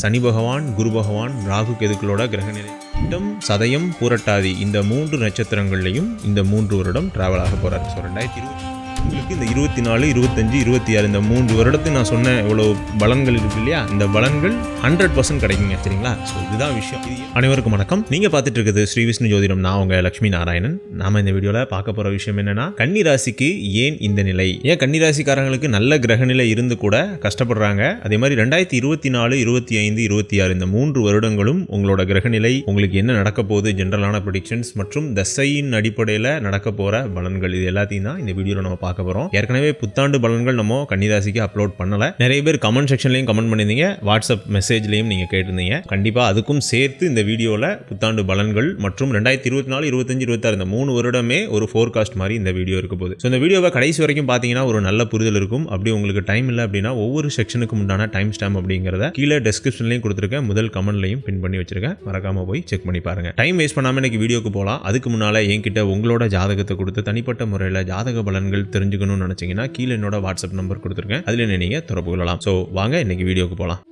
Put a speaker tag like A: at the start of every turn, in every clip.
A: சனி பகவான் குரு பகவான் ராகு கெதுக்களோட கிரகநிலை. இடம் சதயம் பூரட்டாதி. இந்த மூன்று நட்சத்திரங்கள்லையும் இந்த மூன்று வருடம் டிராவல் ஆக போகிறார் ஸோ ரெண்டாயிரத்தி இருபத்தி உங்களுக்கு இந்த இருபத்தி நாலு இருபத்தஞ்சு இருபத்தி ஆறு இந்த மூன்று வருடத்துக்கு நான் சொன்ன இவ்வளோ பலன்கள் இருக்கு இல்லையா? இந்த பலன்கள் ஹண்ட்ரட் பர்சன்ட் கிடைக்குங்க சரிங்களா? ஸோ இதுதான் விஷயம். அனைவருக்கும் வணக்கம். நீங்கள் பார்த்துட்டு இருக்குது ஸ்ரீ விஷ்ணு ஜோதிடம். நான் உங்கள் லட்சுமி நாராயணன். நாம இந்த வீடியோவில் பார்க்க போகிற விஷயம் என்னன்னா கன்னிராசிக்கு ஏன் இந்த நிலை? ஏன் கன்னிராசிக்காரங்களுக்கு நல்ல கிரகநிலை இருந்து கூட கஷ்டப்படுறாங்க? அதே மாதிரி ரெண்டாயிரத்தி இருபத்தி நாலு இருபத்தி ஐந்து இருபத்தி ஆறு இந்த மூன்று வருடங்களும் உங்களோட கிரகநிலை உங்களுக்கு என்ன நடக்க போகுது ஜென்ரலான ப்ரொடிக்ஷன்ஸ் மற்றும் தசையின் அடிப்படையில் நடக்க போகிற பலன்கள் இது எல்லாத்தையும் தான் இந்த வீடியோவில் நம்ம பார்க்க போறோம். ஏற்கனவே புத்தாண்டு பலன்கள் நம்ம கன்னிராசிக்கு அப்லோட் பண்ணல. நிறைய பேர் கமெண்ட் செக்ஷன்லையும் கமெண்ட் பண்ணியிருந்தீங்க. வாட்ஸ்அப் மெசேஜ்லையும் நீங்க கேட்டிருந்தீங்க. கண்டிப்பா அதுக்கும் சேர்த்து இந்த வீடியோவில் புத்தாண்டு பலன்கள் மற்றும் ரெண்டாயிரத்தி இருபத்தி நாலு இருபத்தஞ்சு இருபத்தாறு இந்த மூணு வருடமே ஒரு ஃபோர்காஸ்ட் மாதிரி இந்த வீடியோ இருக்க போகுது. ஸோ இந்த வீடியோவை கடைசி வரைக்கும் பார்த்தீங்கன்னா ஒரு நல்ல புரிதல் இருக்கும். அப்படி உங்களுக்கு டைம் இல்லை அப்படின்னா ஒவ்வொரு செக்ஷனுக்கு உண்டான டைம் ஸ்டாம்ப் அப்படிங்கிறத கீழே டெஸ்கிரிப்ஷன்லையும் கொடுத்துருக்கேன். முதல் கமெண்ட்லையும் பின் பண்ணி வச்சிருக்கேன். மறக்காம போய் செக் பண்ணி பாருங்க. டைம் வேஸ்ட் பண்ணாம இன்னைக்கு வீடியோக்கு போகலாம் அதுக்கு முன்னால என்கிட்ட உங்களோட ஜாதகத்தை கொடுத்து தனிப்பட்ட முறையில் ஜாதக பலன்கள் தெரிஞ்சுக்கணும்னு நினச்சிங்கன்னா கீழே என்னோட வாட்ஸ்அப் நம்பர் கொடுத்துருக்கேன். அதில் நீங்கள் தொடர்பு கொள்ளலாம். ஸோ வாங்க இன்னைக்கு வீடியோக்கு போகலாம்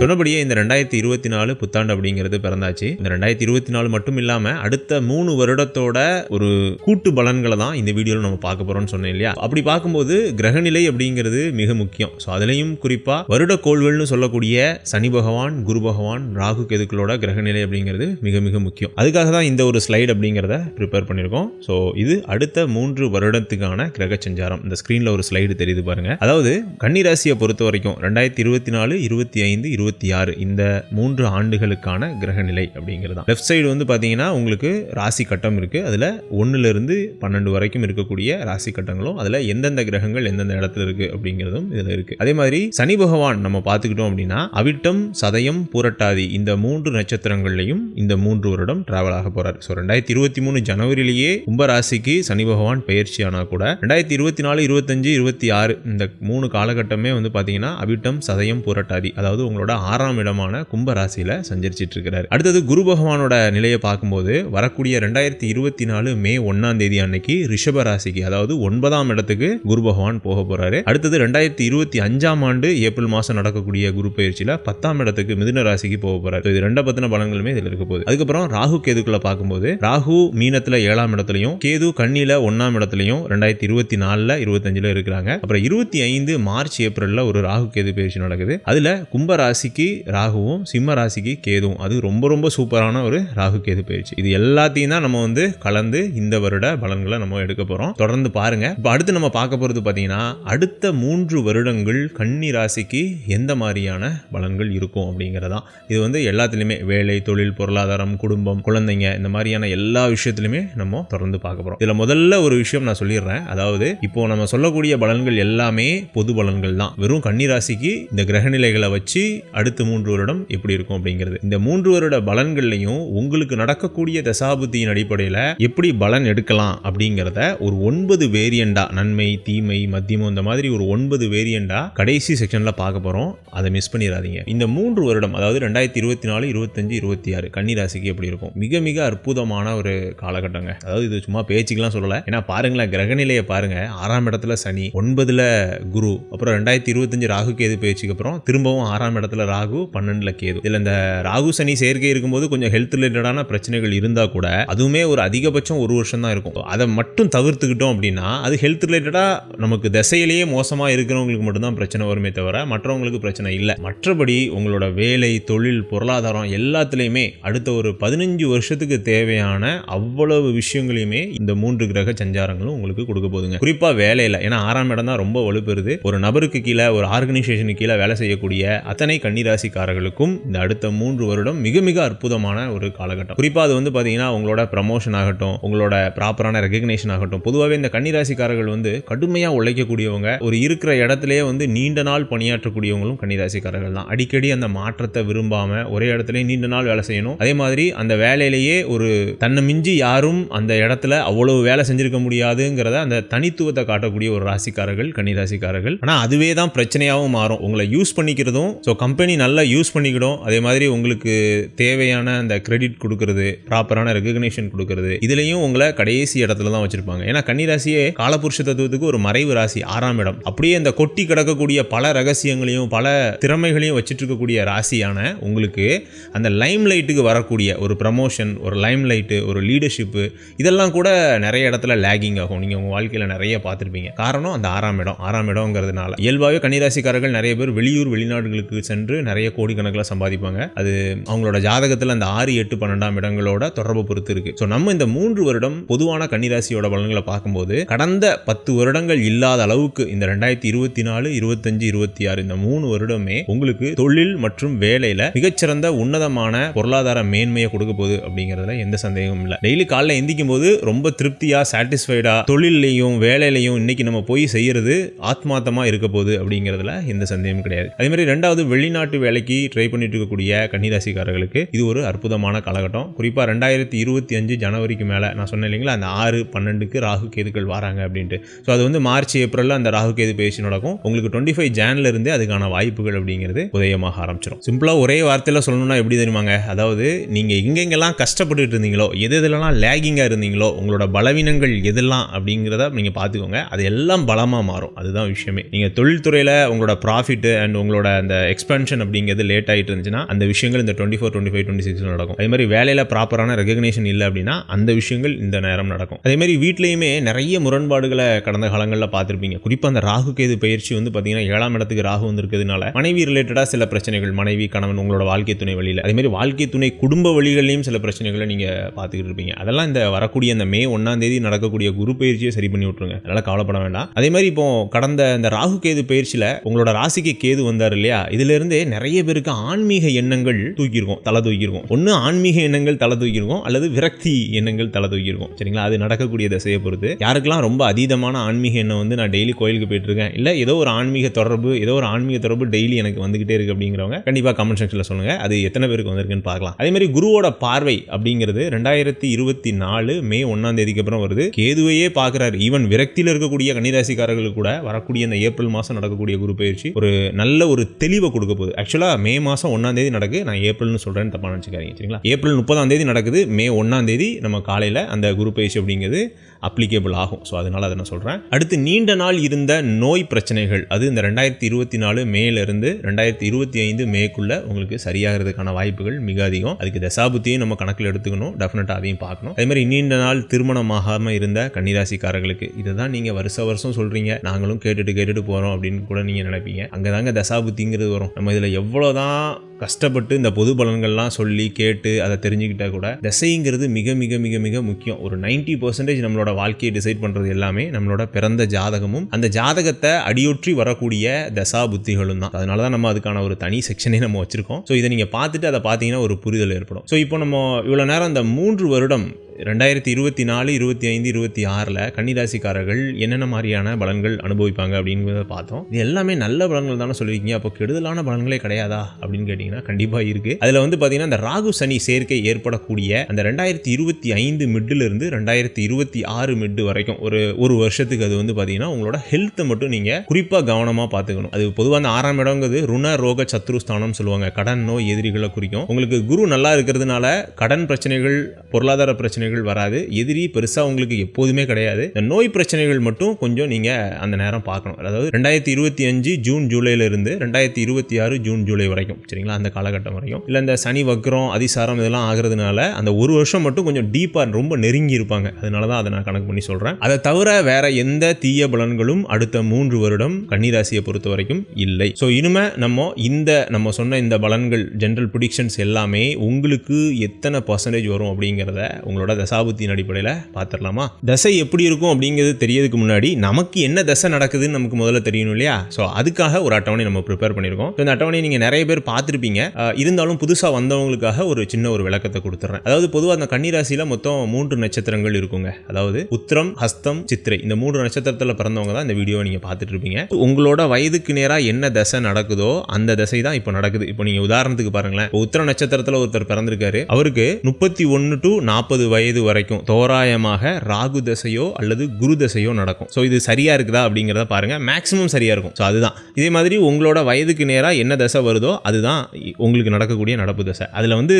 A: சொன்னபடியே இந்த ரெண்டாயிரத்தி இருபத்தி நாலு புத்தாண்டு அப்படிங்கிறது பிறந்தாச்சு. இந்த ரெண்டாயிரத்தி இருபத்தி நாலு மட்டும் இல்லாம அடுத்த மூணு வருடத்தோட ஒரு கூட்டு பலன்களை தான் இந்த வீடியோவில் நம்ம பார்க்க போறோம்னு சொன்னேன் இல்லையா? அப்படி பார்க்கும்போது கிரகநிலை அப்படிங்கிறது மிக முக்கியம். ஸோ அதுலேயும் குறிப்பா வருட கோள்கள்னு சொல்லக்கூடிய சனி பகவான் குரு பகவான் ராகு கெதுக்களோட கிரகநிலை அப்படிங்கிறது மிக மிக முக்கியம். அதுக்காக தான் இந்த ஒரு ஸ்லைடு அப்படிங்கிறத ப்ரிப்பேர் பண்ணியிருக்கோம். ஸோ இது அடுத்த மூன்று வருடத்துக்கான கிரக சஞ்சாரம். இந்த ஸ்க்ரீனில் ஒரு ஸ்லைடு தெரியுது பாருங்க. அதாவது கன்னிராசியை பொறுத்த வரைக்கும் ரெண்டாயிரத்தி இருபத்தி நாலு இருபத்தி ஐந்து இருபத்தி ஆறு இந்த மூன்று ஆண்டுகளுக்கான கிரகநிலை அப்படிங்கிறது தான் லெஃப்ட் சைடு வந்து பார்த்தீங்கன்னா உங்களுக்கு ராசி கட்டம் இருக்குது அதில் ஒன்றுலேருந்து பன்னெண்டு வரைக்கும் இருக்கக்கூடிய ராசி கட்டங்களும் அதில் எந்தெந்த கிரகங்கள் எந்தெந்த இடத்துல இருக்குது அப்படிங்கிறதும் இதில் இருக்குது அதே மாதிரி சனி பகவான் நம்ம பார்த்துக்கிட்டோம் அப்படின்னா அவிட்டம் சதயம் பூரட்டாதி இந்த மூன்று நட்சத்திரங்கள்லையும் இந்த மூன்று வருடம் டிராவல் ஆக போகிறார் ஸோ ரெண்டாயிரத்தி இருபத்தி மூணு ஜனவரியிலேயே கும்பராசிக்கு சனி பகவான் பயிற்சி ஆனால் கூட ரெண்டாயிரத்தி இருபத்தி நாலு இருபத்தஞ்சு இருபத்தி ஆறு இந்த மூணு காலகட்டமே வந்து பார்த்தீங்கன்னா அவிட்டம் சதயம் புரட்டாதி அதாவது உங்களோட ஆறாம் இடமான கும்பராசியில சஞ்சரிச்சிட்டு இருக்கிறார் அடுத்தது குரு பகவானோட நிலையை பார்க்கும்போது வரக்கூடிய ரெண்டாயிரத்தி இருபத்தி நாலு மே ஒன்னாம் தேதி அன்னைக்கு ரிஷப ராசிக்கு அதாவது ஒன்பதாம் இடத்துக்கு குரு பகவான் போக போறாரு. அடுத்தது ரெண்டாயிரத்தி இருபத்தி அஞ்சாம் ஆண்டு ஏப்ரல் மாதம் நடக்கக்கூடிய குரு பயிற்சியில் பத்தாம் இடத்துக்கு மிதுன ராசிக்கு போக போறாரு. இது ரெண்ட பத்தின பலன்களுமே இதில் இருக்க போகுது. அதுக்கப்புறம் ராகு கேதுக்குள்ள பார்க்கும்போது ராகு மீனத்தில் ஏழாம் இடத்துலயும் கேது கண்ணில ஒன்னாம் இடத்துலயும் ரெண்டாயிரத்தி இருபத்தி நாலுல இருபத்தஞ்சுல இருக்கிறாங்க. அப்புறம் இருபத்தி ஐந்து மார்ச் ஏப்ரலில் ஒரு ராகு கேது பயிற்சி நடக்குது. அதுல கும்பராசி ராசிக்கு ராகுவும் சிம்ம ராசிக்கு கேதுவும். அது ரொம்ப ரொம்ப சூப்பரான ஒரு ராகு கேது பயிற்சி. இது எல்லாத்தையும் தான் நம்ம வந்து கலந்து இந்த வருட பலன்களை நம்ம எடுக்க போகிறோம் தொடர்ந்து பாருங்க. இப்போ அடுத்து நம்ம பார்க்க போகிறது பார்த்தீங்கன்னா அடுத்த மூன்று வருடங்கள் கன்னி ராசிக்கு எந்த மாதிரியான பலன்கள் இருக்கும் அப்படிங்கிறதான். இது வந்து எல்லாத்துலேயுமே வேலை தொழில் பொருளாதாரம் குடும்பம் குழந்தைங்க இந்த மாதிரியான எல்லா விஷயத்துலையுமே நம்ம தொடர்ந்து பார்க்க போகிறோம் இதில் முதல்ல ஒரு விஷயம் நான் சொல்லிடுறேன். அதாவது இப்போ நம்ம சொல்லக்கூடிய பலன்கள் எல்லாமே பொது பலன்கள் தான். வெறும் கன்னி ராசிக்கு இந்த கிரகநிலைகளை வச்சு அடுத்த மூன்று வருடம் எப்படி இருக்கும் அப்படிங்கிறது. இந்த மூன்று வருட பலன்கள்லையும் உங்களுக்கு நடக்கக்கூடிய தசாபுத்தியின் அடிப்படையில் எப்படி பலன் எடுக்கலாம் அப்படிங்கிறத ஒரு ஒன்பது வேரியண்டா நன்மை தீமை மத்தியமம் இந்த மாதிரி ஒரு ஒன்பது வேரியண்டா கடைசி செக்ஷன்ல பார்க்க போறோம். அதை மிஸ் பண்ணிடாதீங்க. இந்த மூன்று வருடம் அதாவது ரெண்டாயிரத்தி இருபத்தி நாலு இருபத்தஞ்சு இருபத்தி ஆறு கன்னி ராசிக்கு எப்படி இருக்கும்? மிக மிக அற்புதமான ஒரு காலகட்டங்க. அதாவது இது சும்மா பேச்சுக்கெல்லாம் சொல்லலை. ஏன்னா பாருங்களேன் கிரகநிலையை பாருங்க. ஆறாம் இடத்துல சனி ஒன்பதுல குரு அப்புறம் ரெண்டாயிரத்தி இருபத்தஞ்சு ராகு கேது பேச்சுக்கு அப்புறம் திரும்பவும் ஆறாம் இடத்துல ராகு பன்னெண்டுல கேது. இதுல இந்த ராகு சனி சேர்க்கை இருக்கும்போது கொஞ்சம் ஹெல்த் ரிலேட்டடான பிரச்சனைகள் இருந்தா கூட அதுவுமே ஒரு அதிகபட்சம் ஒரு வருஷம் தான் இருக்கும் அதை மட்டும் தவிர்த்துக்கிட்டோம் அப்படின்னா அது ஹெல்த் ரிலேட்டடா நமக்கு திசையிலேயே மோசமா இருக்கிறவங்களுக்கு மட்டும்தான் பிரச்சனை வருமே தவிர மற்றவங்களுக்கு பிரச்சனை இல்லை. மற்றபடி உங்களோட வேலை தொழில் பொருளாதாரம் எல்லாத்துலேயுமே அடுத்த ஒரு பதினஞ்சு வருஷத்துக்கு தேவையான அவ்வளவு விஷயங்களையுமே இந்த மூன்று கிரக சஞ்சாரங்களும் உங்களுக்கு கொடுக்க போகுதுங்க. குறிப்பா வேலையில ஏன்னா ஆறாம் இடம் தான் ரொம்ப வலுப்பெறுது. ஒரு நபருக்கு கீழே ஒரு ஆர்கனைசேஷனுக்கு கீழே வேலை செய்யக்கூடிய அத்தனை கன்னிராசிக்காரர்களுக்கும் இந்த அடுத்த மூன்று வருடம் மிக மிக அற்புதமான ஒரு காலகட்டம். குறிப்பா அது வந்து பாத்தீங்கன்னா உங்களோட ப்ரமோஷன் ஆகட்டும் உங்களோட ப்ராப்பரான ரெகக்னேஷன் ஆகட்டும் பொதுவாகவே இந்த கன்னிராசிக்காரர்கள் வந்து கடுமையா உழைக்கக்கூடியவங்க ஒரு இருக்கிற இடத்துலயே வந்து நீண்ட நாள் பணியாற்றக்கூடியவங்களும் கன்னிராசிக்காரர்கள் தான். அடிக்கடி அந்த மாற்றத்தை விரும்பாம ஒரே இடத்துல நீண்ட நாள் வேலை செய்யணும். அதே மாதிரி அந்த வேலையிலேயே ஒரு தன்னை மிஞ்சி யாரும் அந்த இடத்துல அவ்வளவு வேலை செஞ்சிருக்க முடியாதுங்கிறத அந்த தனித்துவத்தை காட்டக்கூடிய ஒரு ராசிக்காரர்கள் கன்னிராசிக்காரர்கள். ஆனா அதுவே தான் பிரச்சனையாகவும் மாறும். உங்களை யூஸ் பண்ணிக்கிறதும் ஸோ கம்பெனி கம்பெனி நல்லா யூஸ் பண்ணிக்கிடும். அதே மாதிரி உங்களுக்கு தேவையான அந்த கிரெடிட் கொடுக்கறது ப்ராப்பரான ரெகக்னேஷன் கொடுக்கறது இதுலையும் உங்களை கடைசி இடத்துல தான் வச்சிருப்பாங்க. ஏன்னா கன்னிராசியே காலபுருஷ தத்துவத்துக்கு ஒரு மறைவு ராசி ஆறாம் இடம். அப்படியே இந்த கொட்டி கிடக்கக்கூடிய பல ரகசியங்களையும் பல திறமைகளையும் வச்சுட்டு இருக்கக்கூடிய ராசியான உங்களுக்கு அந்த லைம் லைட்டுக்கு வரக்கூடிய ஒரு ப்ரமோஷன் ஒரு லைம் லைட்டு ஒரு லீடர்ஷிப்பு இதெல்லாம் கூட நிறைய இடத்துல லேகிங் ஆகும். நீங்கள் உங்கள் வாழ்க்கையில் நிறைய பார்த்துருப்பீங்க. காரணம் அந்த ஆறாம் இடம். ஆறாம் இடங்கிறதுனால இயல்பாகவே கன்னிராசிக்காரர்கள் நிறைய பேர் வெளியூர் வெளிநாடுகளுக்கு சென்று நிறைய கோடிக்கணக்கில் சம்பாதிப்பாங்க. அது அவங்களோட ஜாதகத்தில் அந்த ஆறு எட்டு பன்னெண்டாம் இடங்களோட தொடர்பு பொறுத்து இருக்கு. ஸோ நம்ம இந்த மூன்று வருடம் பொதுவான கன்னிராசியோட பலன்களை பார்க்கும்போது கடந்த பத்து வருடங்கள் இல்லாத அளவுக்கு இந்த ரெண்டாயிரத்தி இருபத்தி நாலு இருபத்தஞ்சு இருபத்தி ஆறு இந்த மூணு வருடமே உங்களுக்கு தொழில் மற்றும் வேலையில மிகச்சிறந்த உன்னதமான பொருளாதார மேன்மையை கொடுக்க போகுது அப்படிங்கிறதுல எந்த சந்தேகமும் இல்லை. டெய்லி காலைல எந்திக்கும் போது ரொம்ப திருப்தியா சாட்டிஸ்ஃபைடா தொழிலையும் வேலையிலையும் இன்னைக்கு நம்ம போய் செய்யறது ஆத்மார்த்தமா இருக்க போகுது அப்படிங்கிறதுல எந்த சந்தேகமும் கிடையாது. அதே மாதிரி ரெண்டாவது வெளிநாடு வெளிநாட்டு வேலைக்கு ட்ரை பண்ணிட்டு இருக்கக்கூடிய கன்னிராசிக்காரர்களுக்கு இது ஒரு அற்புதமான காலகட்டம். குறிப்பாக ரெண்டாயிரத்தி இருபத்தி அஞ்சு ஜனவரிக்கு மேலே நான் சொன்னேன் இல்லைங்களா அந்த ஆறு பன்னெண்டுக்கு ராகு கேதுக்கள் வராங்க அப்படின்ட்டு. ஸோ அது வந்து மார்ச் ஏப்ரலில் அந்த ராகு கேது பயிற்சி நடக்கும். உங்களுக்கு டுவெண்ட்டி ஃபைவ் ஜான்ல இருந்தே அதுக்கான வாய்ப்புகள் அப்படிங்கிறது உதயமாக ஆரம்பிச்சிடும் சிம்பிளாக ஒரே வார்த்தையில் சொல்லணும்னா எப்படி தெரியுமாங்க? அதாவது நீங்கள் எங்கெங்கெல்லாம் கஷ்டப்பட்டுட்டு இருந்தீங்களோ எது எதுலலாம் லேகிங்காக இருந்தீங்களோ உங்களோட பலவீனங்கள் எதெல்லாம் அப்படிங்கிறத நீங்கள் பார்த்துக்கோங்க. அது எல்லாம் பலமாக மாறும். அதுதான் விஷயமே. நீங்கள் தொழில்துறையில் உங்களோட ப்ராஃபிட் அண்ட் உங்களோட அந்த எக்ஸ்பென்ஷன் அப்படிங்கிறது லேட் ஆகிட்டு இருந்துச்சுன்னா அந்த விஷயங்கள் இந்த twenty four twenty five twenty six நடக்கும். அதே மாதிரி வேலையில் ப்ராப்பரான ரெகக்னேஷன் இல்லை அப்படின்னா அந்த விஷயங்கள் இந்த நேரம் நடக்கும். அதே மாதிரி வீட்லேயுமே நிறைய முரண்பாடுகளை கடந்த காலங்களில் பார்த்துருப்பீங்க. குறிப்பாக அந்த ராகு கேது பயிற்சி வந்து பார்த்தீங்கன்னா ஏழாம் இடத்துக்கு ராகு வந்திருக்கிறதுனால மனைவி ரிலேட்டடாக சில பிரச்சனைகள் மனைவி கணவன் உங்களோட வாழ்க்கை துணை வழியில். அதே மாதிரி வாழ்க்கை துணை குடும்ப வழிகளிலையும் சில பிரச்சனைகளை நீங்கள் பார்த்துக்கிட்டு இருப்பீங்க. அதெல்லாம் இந்த வரக்கூடிய அந்த மே ஒன்றாம் தேதி நடக்கக்கூடிய குரு பயிற்சியை சரி பண்ணி விட்ருங்க அதனால் கவலைப்பட வேண்டாம். அதே மாதிரி இப்போ கடந்த இந்த ராகு கேது பயிற்சியில் உங்களோட ராசிக்கு கேது வந்தார் இல்லையா? இதுல நிறைய பேருக்கு ஆன்மீக எண்ணங்கள் தூக்கியிருக்கும் தலை தூக்கியிருக்கும். ஒன்று ஆன்மீக எண்ணங்கள் தலை தூக்கியிருக்கும் அல்லது விரக்தி எண்ணங்கள் தலை தூக்கியிருக்கோம். சரிங்களா? அது நடக்கக்கூடிய திசையை பொறுத்து. யாருக்கெல்லாம் ரொம்ப அதீதமான ஆன்மீக எண்ணம் வந்து நான் டெய்லி கோயிலுக்கு போயிட்டு இருக்கேன் இல்லை ஏதோ ஒரு ஆன்மீக தொடர்பு ஏதோ ஒரு ஆன்மீக தொடர்பு டெய்லி எனக்கு வந்துகிட்டே இருக்கு அப்படிங்கிறவங்க கண்டிப்பாக கமெண்ட் செக்ஷனில் சொல்லுங்க. அது எத்தனை பேருக்கு வந்திருக்குன்னு பார்க்கலாம். அதே மாதிரி குருவோட பார்வை அப்படிங்கிறது ரெண்டாயிரத்தி இருபத்தி நாலு மே ஒன்னாம் தேதிக்கு அப்புறம் வருது. கேதுவையே பார்க்குறாரு. ஈவன் விரக்தியில் இருக்கக்கூடிய கன்னிராசிக்காரர்களுக்கு கூட வரக்கூடிய இந்த ஏப்ரல் மாதம் நடக்கக்கூடிய குரு பயிற்சி ஒரு நல்ல ஒரு தெளிவை கொடுக்க போகுது. ஆக்சுவலாக மே மாதம் ஒன்றாம் தேதி நடக்கு. நான் ஏப்ரல்னு சொல்கிறேன்னு தப்பாக நினச்சிக்காதீங்க சரிங்களா? ஏப்ரல் முப்பதாம் தேதி நடக்குது. மே ஒன்றாம் தேதி நம்ம காலையில் அந்த குரு பயிற்சி அப்படிங்கிறது அப்ளிகேபிள் ஆகும். ஸோ அதனால் அதை நான் சொல்கிறேன் அடுத்து நீண்ட நாள் இருந்த நோய் பிரச்சனைகள். அது இந்த ரெண்டாயிரத்தி இருபத்தி நாலு மேலேருந்து ரெண்டாயிரத்தி இருபத்தி ஐந்து மேக்குள்ளே உங்களுக்கு சரியாகிறதுக்கான வாய்ப்புகள் மிக அதிகம். அதுக்கு தசாபுத்தியும் நம்ம கணக்கில் எடுத்துக்கணும். டெஃபினட்டாக அதையும் பார்க்கணும். அதே மாதிரி நீண்ட நாள் திருமணமாகாமல் இருந்த கன்னிராசிக்காரர்களுக்கு இதை தான் நீங்கள் வருஷ வருஷம் சொல்கிறீங்க நாங்களும் கேட்டுட்டு கேட்டுட்டு போகிறோம் அப்படின்னு கூட நீங்கள் நினைப்பீங்க. அங்கே தாங்க தசாபுத்திங்கிறது வரும். நம்ம இதில் எவ்வளோ தான் கஷ்டப்பட்டு இந்த பொது பலன்கள்லாம் சொல்லி கேட்டு அதை தெரிஞ்சுக்கிட்டால் கூட திசைங்கிறது மிக மிக மிக மிக முக்கியம். ஒரு 90% பர்சன்டேஜ் நம்மளோட வாழ்க்கையை டிசைட் பண்ணுறது எல்லாமே நம்மளோட பிறந்த ஜாதகமும் அந்த ஜாதகத்தை அடியொற்றி வரக்கூடிய தசா புத்திகளும் தான். அதனால தான் நம்ம அதுக்கான ஒரு தனி செக்ஷனே நம்ம வச்சிருக்கோம். ஸோ இதை நீங்கள் பார்த்துட்டு அதை பார்த்தீங்கன்னா ஒரு புரிதல் ஏற்படும். ஸோ இப்போ நம்ம இவ்வளோ நேரம் அந்த மூன்று வருடம் ரெண்டாயிரத்தி இருபத்தி நாலு இருபத்தி ஐந்து இருபத்தி ஆறில் கன்னிராசிக்காரர்கள் என்னென்ன மாதிரியான பலன்கள் அனுபவிப்பாங்க அப்படிங்கிறத பார்த்தோம். இது எல்லாமே நல்ல பலன்கள் தானே சொல்லியிருக்கீங்க. அப்போ கெடுதலான பலன்களே கிடையாதா அப்படின்னு கேட்டிங்கன்னா கண்டிப்பாக இருக்குது அதில் வந்து பார்த்தீங்கன்னா அந்த ராகு சனி சேர்க்கை ஏற்படக்கூடிய அந்த ரெண்டாயிரத்தி இருபத்தி ஐந்து மிட்டிலிருந்து ரெண்டாயிரத்தி இருபத்தி ஆறு மிட்டு வரைக்கும் ஒரு ஒரு வருஷத்துக்கு அது வந்து பார்த்தீங்கன்னா உங்களோட ஹெல்த்தை மட்டும் நீங்கள் குறிப்பாக கவனமாக பார்த்துக்கணும். அது பொதுவாக அந்த ஆறாம் இடங்கிறது ருண ரோக சத்ருஸ்தானம் சொல்லுவாங்க. கடன் நோய் எதிரிகளை குறிக்கும். உங்களுக்கு குரு நல்லா இருக்கிறதுனால கடன் பிரச்சனைகள் பொருளாதார பிரச்சனைகள் வராது. எதிரி பெருசாக உங்களுக்கு எப்போதுமே கிடையாது. இந்த நோய் பிரச்சனைகள் மட்டும் கொஞ்சம் நீங்கள் அந்த நேரம் பார்க்கணும். அதாவது ரெண்டாயிரத்தி இருபத்தி அஞ்சு ஜூன் ஜூலைல இருந்து ரெண்டாயிரத்தி இருபத்தி ஆறு ஜூன் ஜூலை வரைக்கும் சரிங்களா? அந்த காலகட்டம் வரைக்கும் இல்லை இந்த சனி வக்ரம் அதிசாரம் இதெல்லாம் ஆகிறதுனால அந்த ஒரு வருஷம் மட்டும் கொஞ்சம் டீப்பாக ரொம்ப நெருங்கி இருப்பாங்க. அதனால தான் அதை நான் கணக்கு பண்ணி சொல்கிறேன் அதை தவிர வேற எந்த தீய பலன்களும் அடுத்த மூன்று வருடம் கன்னிராசியை பொறுத்த வரைக்கும் இல்லை. ஸோ இனிமே நம்ம இந்த நம்ம சொன்ன இந்த பலன்கள் ஜென்ரல் ப்ரிடிக்ஷன்ஸ் எல்லாமே உங்களுக்கு எத்தனை பர்சன்டேஜ் வரும் அப்படிங்கிறத உங்களோட தசாபுத்தியின் அடிப்படையில் பார்த்துடலாமா தசை எப்படி இருக்கும் அப்படிங்கிறது தெரியறதுக்கு முன்னாடி நமக்கு என்ன தசை நடக்குதுன்னு நமக்கு முதல்ல தெரியணும் இல்லையா? ஸோ அதுக்காக ஒரு அட்டவணை நம்ம ப்ரிப்பேர் பண்ணியிருக்கோம். இந்த அட்டவணையை நீங்கள் நிறைய பேர் பார்த்துருப்பீங்க. இருந்தாலும் புதுசாக வந்தவங்களுக்காக ஒரு சின்ன ஒரு விளக்கத்தை கொடுத்துட்றேன் அதாவது பொதுவாக அந்த கன்னிராசியில் மொத்தம் மூன்று நட்சத்திரங்கள் இருக்குங்க. அதாவது உத்திரம் ஹஸ்தம் சித்திரை. இந்த மூன்று நட்சத்திரத்தில் பிறந்தவங்க தான் இந்த வீடியோவை நீங்கள் பார்த்துட்டு இருப்பீங்க உங்களோட வயதுக்கு நேராக என்ன தசை நடக்குதோ அந்த தசை தான் இப்போ நடக்குது. இப்போ நீங்கள் உதாரணத்துக்கு பாருங்களேன். இப்போ உத்திர நட்சத்திரத்தில் ஒருத்தர் பிறந்திருக்காரு. அவருக்கு முப்பத்தி ஒன்று டு நாற்பது வயது வயது வரைக்கும் தோராயமாக ராகு தசையோ அல்லது குரு தசையோ நடக்கும். ஸோ இது சரியா இருக்குதா அப்படிங்கிறத பாருங்க. மேக்ஸிமம் சரியா இருக்கும். ஸோ அதுதான். இதே மாதிரி உங்களோட வயதுக்கு நேராக என்ன தசை வருதோ அதுதான் உங்களுக்கு நடக்கக்கூடிய நடப்பு தசை. அதில் வந்து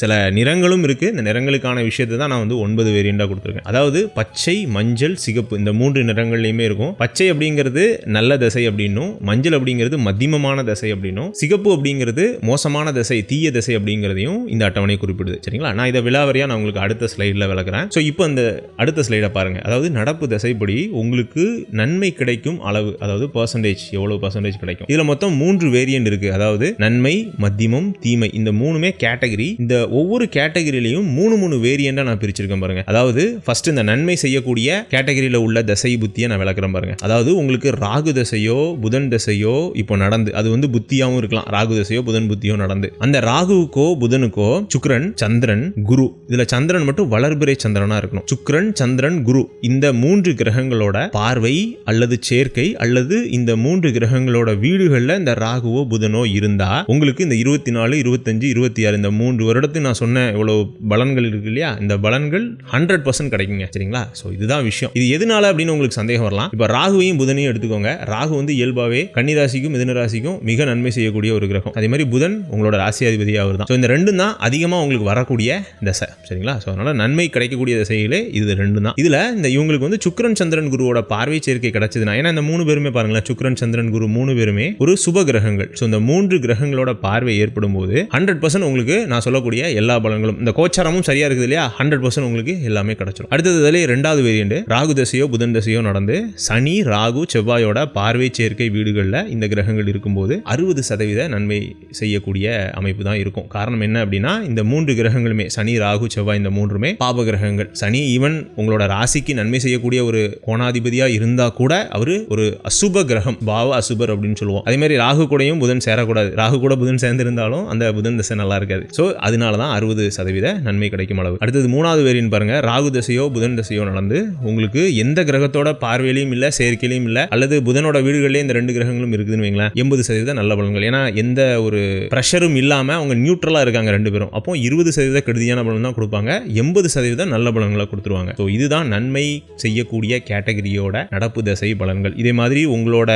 A: சில நிறங்களும் இருக்கு. இந்த நிறங்களுக்கான விஷயத்தை தான் நான் வந்து ஒன்பது வேரியண்டாக கொடுத்துருக்கேன். அதாவது பச்சை மஞ்சள் சிகப்பு இந்த மூன்று நிறங்கள்லையுமே இருக்கும். பச்சை அப்படிங்கிறது நல்ல தசை அப்படின்னும் மஞ்சள் அப்படிங்கிறது மத்தியமமான தசை அப்படின்னும் சிகப்பு அப்படிங்கிறது மோசமான தசை தீய தசை அப்படிங்கிறதையும் இந்த அட்டவணை குறிப்பிடுது. சரிங்களா? நான் இதை விழாவரியாக நான் உங்களுக்கு அடுத்த ஸ்லைடில் விளக்குறேன். ஸோ இப்போ அந்த அடுத்த ஸ்லைடை பாருங்க. அதாவது நடப்பு திசைப்படி உங்களுக்கு நன்மை கிடைக்கும் அளவு அதாவது பர்சன்டேஜ் எவ்வளோ பர்சன்டேஜ் கிடைக்கும். இதில் மொத்தம் மூன்று வேரியன்ட் இருக்கு. அதாவது நன்மை மத்தியமம் தீமை. இந்த மூணுமே கேட்டகரி இந்த ஒவ்வொரு கேட்டகரியிலையும் மூணு மூணு வேரியண்டாக நான் பிரிச்சிருக்கேன் பாருங்க. அதாவது ஃபர்ஸ்ட் இந்த நன்மை செய்யக்கூடிய கேட்டகரியில் உள்ள தசை புத்தியை நான் விளக்குறேன் பாருங்க. அதாவது உங்களுக்கு ராகு தசையோ புதன் தசையோ இப்போ நடந்து அது வந்து புத்தியாகவும் இருக்கலாம். ராகு தசையோ புதன் புத்தியோ நடந்து. அந்த ராகுவுக்கோ புதனுக்கோ சுக்ரன் சந்திரன் குரு. இதுல சந்திரன் மட்டும் வளர்பிறை சந்திரனா இருக்கணும். சுக்ரன் சந்திரன் குரு. இந்த மூன்று கிரகங்களோட பார்வை அல்லது சேர்க்கை அல்லது இந்த மூன்று கிரகங்களோட வீடுகளில் இந்த ராகுவோ புதனோ இருந்தா உங்களுக்கு இந்த இருபத்தி நாலு இருபத்தஞ்சு இருபத்தி ஆறு இந்த மூன்று வருடத்துக்கு நான் சொன்ன இவ்வளவு பலன்கள் இருக்கு இல்லையா? இந்த பலன்கள் ஹண்ட்ரட் பர்சன்ட் கிடைக்குங்க. சரிங்களா? ஸோ இதுதான் விஷயம். இது எதனால அப்படின்னு உங்களுக்கு சந்தேகம் வரலாம். இப்போ ராகுவையும் புதனையும் எடுத்துக்கோங்க. ராகு வந்து இயல்பாவே கன்னிராசிக்கும் மிதனராசிக்கும் மிக நன்மை செய்யக்கூடிய ஒரு கிரகம். அதே மாதிரி புதன் உங்களோட ராசியாதிபதியாக அவர் தான் ஸோ இந்த ரெண்டும் தான் அதிகமாக உங்களுக்கு வரக்கூடிய தசை. சரிங்களா? ஸோ அதனால நன்மை கிடைக்கக்கூடிய திசையிலே இது ரெண்டு தான் இதுல இந்த இவங்களுக்கு வந்து சுக்ரன் சந்திரன் குருவோட பார்வை சேர்க்கை கிடைச்சதுன்னா ஏன்னா இந்த மூணு பேருமே பாருங்களேன் சுக்ரன் சந்திரன் குரு மூணு பேருமே ஒரு சுப கிரகங்கள். ஸோ இந்த மூன்று கிரகங்களோட பார்வை ஏற்படும் போது ஹண்ட்ரட் பர்சன்ட் உங்களுக்கு நான் சொல்லக்கூடிய எல்லா பலன்களும் இந்த கோச்சாரமும் சரியா இருக்குது இல்லையா? ஹண்ட்ரட் பர்சன்ட் உங்களுக்கு எல்லாமே கிடைச்சிடும் அடுத்தது இதுலயே ரெண்டாவது வேரியண்ட் ராகு தசையோ புதன் தசையோ நடந்து சனி ராகு செவ்வாயோட பார்வை சேர்க்கை வீடுகளில் இந்த கிரகங்கள் இருக்கும்போது அறுபது சதவீத நன்மை செய்யக்கூடிய அமைப்பு தான் இருக்கும். காரணம் என்ன அப்படின்னா இந்த மூன்று கிரகங்களுமே சனி ராகு செவ்வாய் இந்த மூன்றுமே பாப கிரகங்கள் சனி ஈவன் உங்களோட ராசிக்கு நன்மை செய்யக்கூடிய ஒரு கோணாதிபதியா இருந்தா கூட அவர் ஒரு அசுப கிரகம் பாவ அசுபர் அப்படின்னு சொல்லுவோம். அதே மாதிரி ராகு கூடயும் புதன் சேரக்கூடாது. ராகு கூட புதன் சேர்ந்திருந்தாலும் அந்த புதன் தசை நல்லா இருக்காது. ஸோ அதனால தான் அறுபது சதவீத நன்மை கிடைக்கும் அளவு. அடுத்தது மூணாவது வேரியன் பாருங்க. ராகு தசையோ புதன் தசையோ நடந்து உங்களுக்கு எந்த கிரகத்தோட பார்வையிலையும் இல்லை செயற்கையிலையும் இல்லை அல்லது புதனோட வீடுகளிலே இந்த ரெண்டு கிரகங்களும் இருக்குதுன்னு வைங்களேன் எண்பது சதவீத நல்ல பலன்கள். ஏன்னா எந்த ஒரு ப்ரெஷரும் இல்லாமல் அவங்க நியூட்ரலாக இருக்காங்க ரெண்டு பேரும். அப்போ இருபது சதவீத கெடுதியான பலன் தான் கொடுப்பாங்க. எண்பது சதவீதம் நல்ல பலன்களை கொடுத்துருவாங்க. ஸோ இதுதான் நன்மை செய்யக்கூடிய கேட்டகரியோட நடப்பு தசை பலன்கள். இதே மாதிரி உங்களோட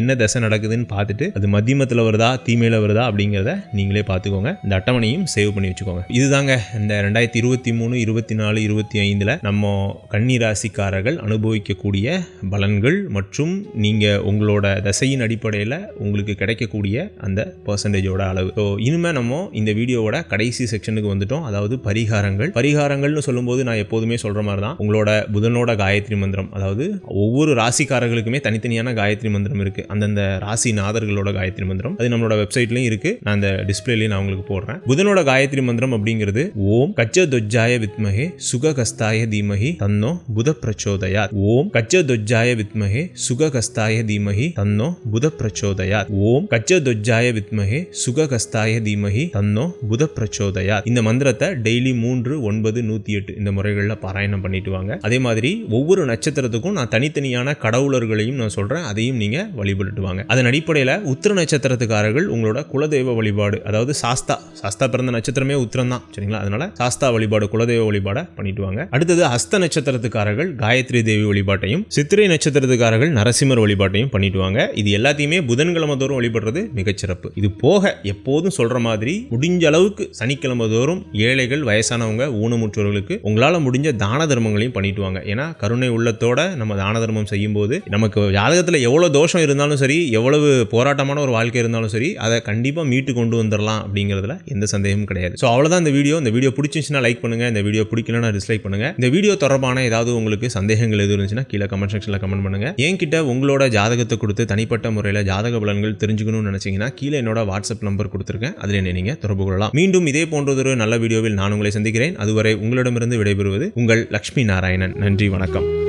A: என்ன தசை நடக்குதுன்னு பார்த்துட்டு அது மத்தியமத்தில் வருதா தீமையில் வருதா அப்படிங்கிறத நீங்களே பார்த்துக்கோங்க. இந்த அட்டவணையும் சேவ் பண்ணி வச்சுக்கோங்க. இதுதாங்க இந்த ரெண்டாயிரத்தி இருபத்தி மூணு இருபத்தி நாலு இருபத்தி ஐந்தில் நம்ம கன்னி ராசிக்காரர்கள் அனுபவிக்கக்கூடிய பலன்கள் மற்றும் நீங்கள் உங்களோட தசையின் அடிப்படையில் உங்களுக்கு கிடைக்கக்கூடிய அந்த பர்சன்டேஜோட அளவு. ஸோ இனிமேல் நம்ம இந்த வீடியோவோட கடைசி செக்ஷனுக்கு வந்துட்டோம். அதாவது பரிகாரங்கள். பரிகாரங்கள்னு சொல்லும்போது நான் எப்போதுமே சொல்கிற மாதிரி தான் உங்களோட புதனோட காயத்ரி மந்திரம் அதாவது ஒவ்வொரு ராசிக்காரர்களுக்குமே தனித்தனியான காயத்ரி மந்திரம் இருக்குது அந்தந்த ராசி நாதர்களோட காயத்ரி மந்திரம் அது நம்மளோட வெப்சைட்லையும் இருக்குது நான் அந்த டிஸ்பிளேலையும் நான் உங்களுக்கு போடுறேன். புதனோட காயத்ரி மந்திரம் அப்படிங்கிறது ஓம் கச்ச தொஜ்ஜாய வித்மகே சுககஸ்தாய தீமகி தன்னோ புத பிரச்சோதயா ஓம் கச்ச தொஜ்ஜாய வித்மகே சுககஸ்தாய தீமகி தன்னோ புத பிரச்சோதயா ஓம் கச்ச தொஜ்ஜாய வித்மகே சுககஸ்தாய தீமகி தன்னோ புத பிரச்சோதயா இந்த மந்திரத்தை டெய்லி மூன்று ஒன்பது நூத்தி எட்டு இந்த முறைகளில் பாராயணம் பண்ணிட்டு வாங்க. அதே மாதிரி ஒவ்வொரு நட்சத்திரத்துக்கும் நான் தனித்தனியான கடவுளர்களையும் நான் சொல்றேன். அதையும் நீங்க வழிபட்டுட்டு வாங்க. அதன் அடிப்படையில் உத்திர நட்சத்திரத்துக்காரர்கள் உங்களோட குலதெய்வ வழிபாடு அதாவது சாஸ்தா சாஸ்தா பிறந்த நட்சத்திரமே உத்திரம் தான் சரிங்களா? அதனால சாஸ்தா வழிபாடு குலதெய்வ வழிபாடை பண்ணிட்டு வாங்க. அடுத்தது ஹஸ்த நட்சத்திரத்துக்காரர்கள் காயத்ரி தேவி வழிபாட்டையும் சித்திரை நட்சத்திரத்துக்காரர்கள் நரசிம்மர் வழிபாட்டையும் பண்ணிட்டு வாங்க. இது எல்லாத்தையுமே புதன்கிழமை தோறும் வழிபடுறது மிகச்சிறப்பு இது போக எப்போதும் சொல்ற மாதிரி முடிஞ்ச அளவுக்கு சனிக்கிழமை தோறும் ஏழைகள் வயசானவங்க ஊனமுற்றவர்களுக்கு உங்களால முடிஞ்ச தான தர்மங்களையும் பண்ணிட்டு வாங்க. ஏன்னா கருணை உள்ளத்தோட நம்ம தான தர்மம் செய்யும்போது நமக்கு ஜாதகத்துல எவ்வளவு தோஷம் இருந்தாலும் சரி எவ்வளவு போராட்டமான ஒரு வாழ்க்கை இருந்தாலும் சரி அதை கண்டிப்பா மீட்டு கொண்டு வந்துடலாம் அப்படிங்கிறதுல எந்த சந்தேகமும் கிடையாது. ஸோ அவ்வளோதான் இந்த வீடியோ. இந்த வீடியோ பிடிச்சிச்சுன்னா லைக் பண்ணுங்க. இந்த வீடியோ பிடிக்கலன்னா டிஸ்லைக் பண்ணுங்க. இந்த வீடியோ தொடர்பான ஏதாவது உங்களுக்கு சந்தேகங்கள் எதுவும் இருந்துச்சுன்னா கீழே கமெண்ட் செக்ஷனில் கமெண்ட் பண்ணுங்க. என்கிட்ட உங்களோட ஜாதகத்தை கொடுத்து தனிப்பட்ட முறையில் ஜாதக பலன்கள் தெரிஞ்சுக்கணும்னு நினைச்சீங்கன்னா கீழே என்னோட வாட்ஸ்அப் நம்பர் கொடுத்துருக்கேன். அதில் என்ன நீங்க தொடர்பு கொள்ளலாம். மீண்டும் இதே போன்றதொரு நல்ல வீடியோவில் நான் உங்களை சந்திக்கிறேன். அதுவரை உங்களிடமிருந்து விடைபெறுவது உங்கள் லக்ஷ்மி நாராயணன். நன்றி வணக்கம்.